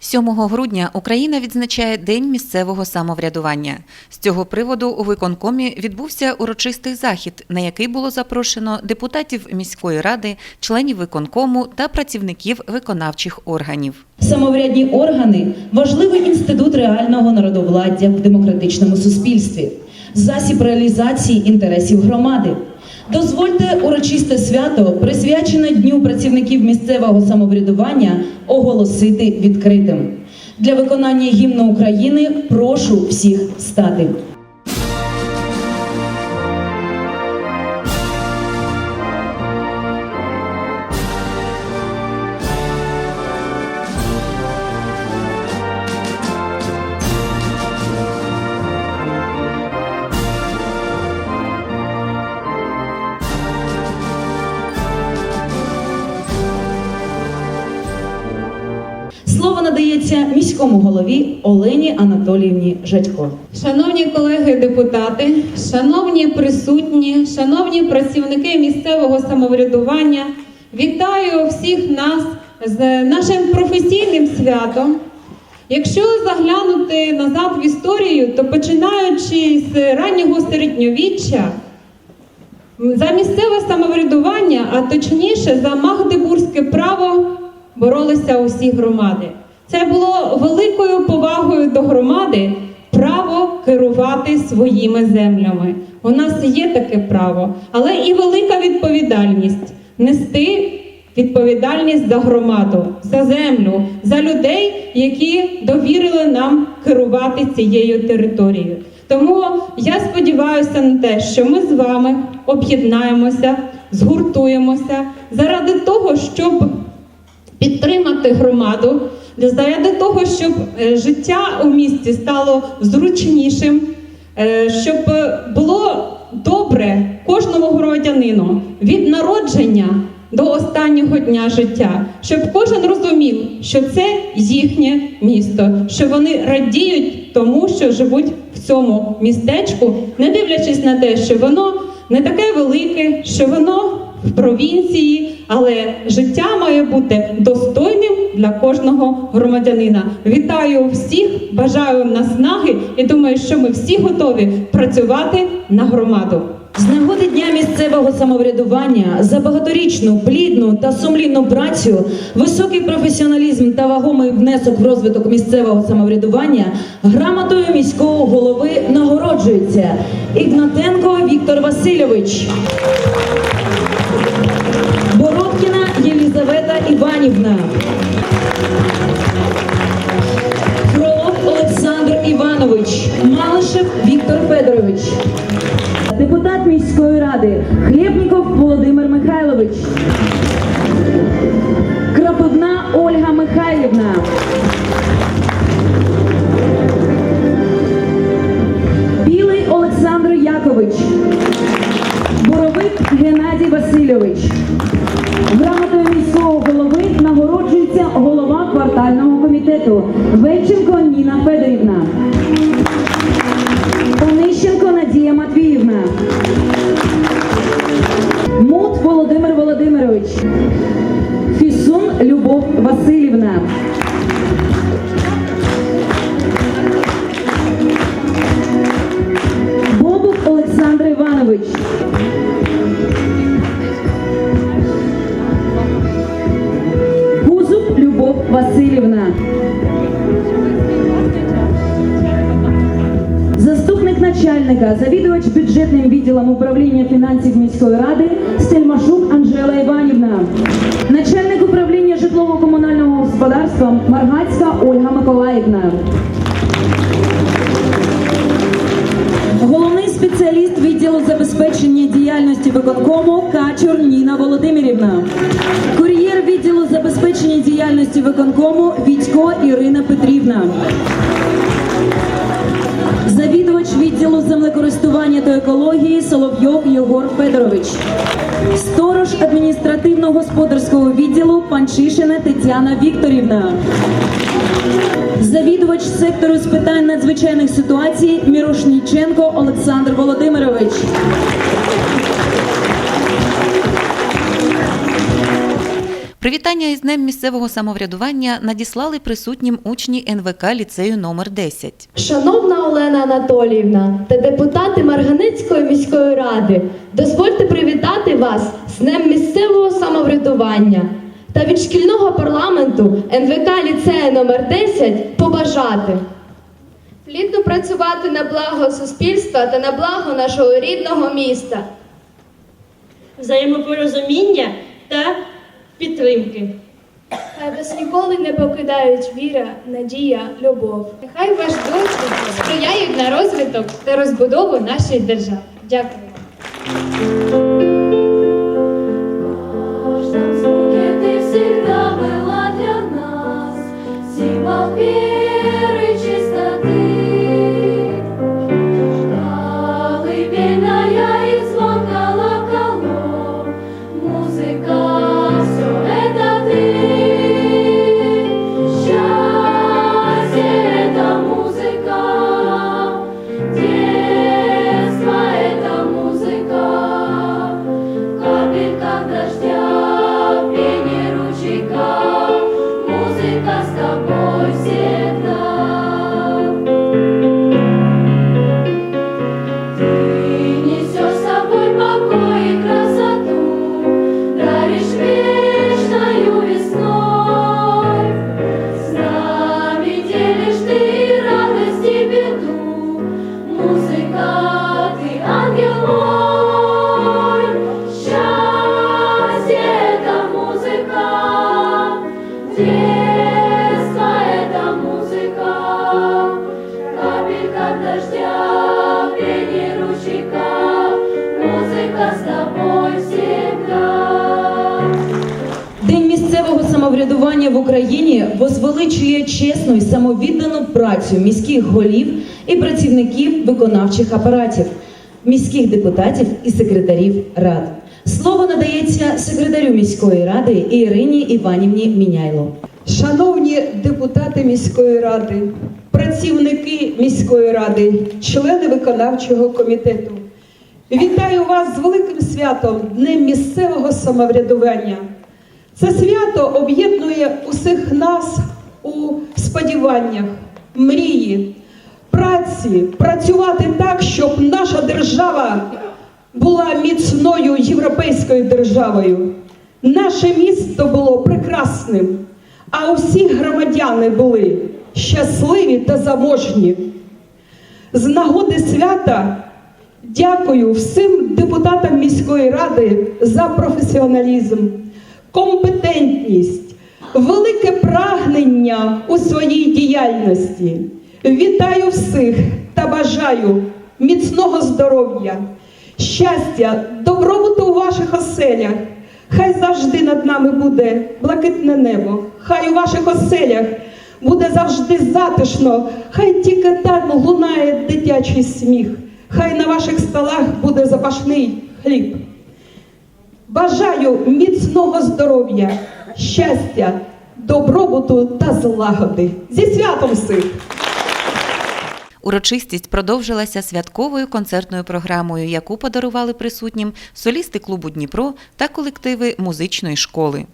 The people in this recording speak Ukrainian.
7 грудня Україна відзначає День місцевого самоврядування. З цього приводу у виконкомі відбувся урочистий захід, на який було запрошено депутатів міської ради, членів виконкому та працівників виконавчих органів. Самоврядні органи важливий інститут реального народовладдя в демократичному суспільстві, засіб реалізації інтересів громади. Дозвольте урочисте свято, присвячене Дню працівників місцевого самоврядування, оголосити відкритим. Для виконання гімну України прошу всіх встати. Слово надається міському голові Олені Анатоліївні Жадько. Шановні колеги депутати, шановні присутні, шановні працівники місцевого самоврядування, вітаю всіх нас з нашим професійним святом. Якщо заглянути назад в історію, то починаючи з раннього середньовіччя, за місцеве самоврядування, а точніше за Магдебурзьке право боролися усі громади. Це було великою повагою до громади право керувати своїми землями. У нас є таке право, але і велика відповідальність нести відповідальність за громаду, за землю, за людей, які довірили нам керувати цією територією. Тому я сподіваюся на те, що ми з вами об'єднаємося, згуртуємося заради того, щоб підтримати громаду, заради того, щоб е, життя у місті стало зручнішим, е, щоб е, було добре кожному громадянину від народження до останнього дня життя, щоб кожен розумів, що це їхнє місто, що вони радіють тому, що живуть в цьому містечку, не дивлячись на те, що воно не таке велике, що воно в провінції, але життя має бути для кожного громадянина. Вітаю всіх, бажаю наснаги і думаю, що ми всі готові працювати на громаду. З нагоди Дня місцевого самоврядування за багаторічну, плідну та сумлінну працю, високий професіоналізм та вагомий внесок в розвиток місцевого самоврядування грамотою міського голови нагороджується Ігнатенко Віктор Васильович. Бородкіна Єлізавета Іванівна. Фролов Олександр Іванович. Малишев Віктор Федорович. Депутат міської ради Хлєбніков Володимир Михайлович. Крапивна Ольга Михайлівна. Білий Олександр Якович. Боровик Геннадій Васильович. Голова квартального комітету Вельченко Ніна Федорівна. Онищенко Надія Матвіївна. Мут Володимир Володимирович. Фісун Любов Васильівна. Заступник начальника, завідувач бюджетним відділом управління фінансів міської ради Стельмашук Анжела Іванівна. Начальник управління житлово-комунального господарства Маргацька Ольга Миколаївна. Головний спеціаліст відділу забезпечення діяльності виконкому Качур Ніна Володимирівна. Забезпечення діяльності виконкому Відько Ірина Петрівна. Завідувач відділу землекористування та екології Соловйов Єгор Федорович. Сторож адміністративно-господарського відділу Панчишина Тетяна Вікторівна. Завідувач сектору з питань надзвичайних ситуацій Мірошніченко Олександр Володимирович. Привітання із Днем місцевого самоврядування надіслали присутнім учні НВК ліцею номер 10. Шановна Олена Анатоліївна та депутати Марганецької міської ради, дозвольте привітати вас з Днем місцевого самоврядування та від шкільного парламенту НВК ліцею номер 10 побажати. Плідно працювати на благо суспільства та на благо нашого рідного міста. взаємопорозуміння та підтримки. Хай вас ніколи не покидають віра, надія, любов. Нехай ваш досвід сприяють на розвиток та розбудову нашої держави. Дякую. Дождя, самоврядування в Україні возвеличує чесну і самовіддану працю міських голів і працівників виконавчих апаратів, міських депутатів і секретарів рад. Слово надається секретарю міської ради Ірині Іванівні Міняйло. Шановні депутати міської ради, працівники міської ради, члени виконавчого комітету, вітаю вас з великим святом Днем місцевого самоврядування. Це свято об'єднує усіх нас у сподіваннях, мрії, праці, працювати так, щоб наша держава була міцною європейською державою. Наше місто було прекрасним, а усі громадяни були щасливі та заможні. З нагоди свята дякую всім депутатам міської ради за професіоналізм, компетентність, велике прагнення у своїй діяльності. Вітаю всіх та бажаю міцного здоров'я, щастя, добробуту у ваших оселях. Хай завжди над нами буде блакитне небо, хай у ваших оселях буде завжди затишно, хай тільки там лунає дитячий сміх, хай на ваших столах буде запашний хліб. Бажаю міцного здоров'я, щастя, добробуту та злагоди. Зі святом всіх! Урочистість продовжилася святковою концертною програмою, яку подарували присутнім солісти клубу Дніпро та колективи музичної школи.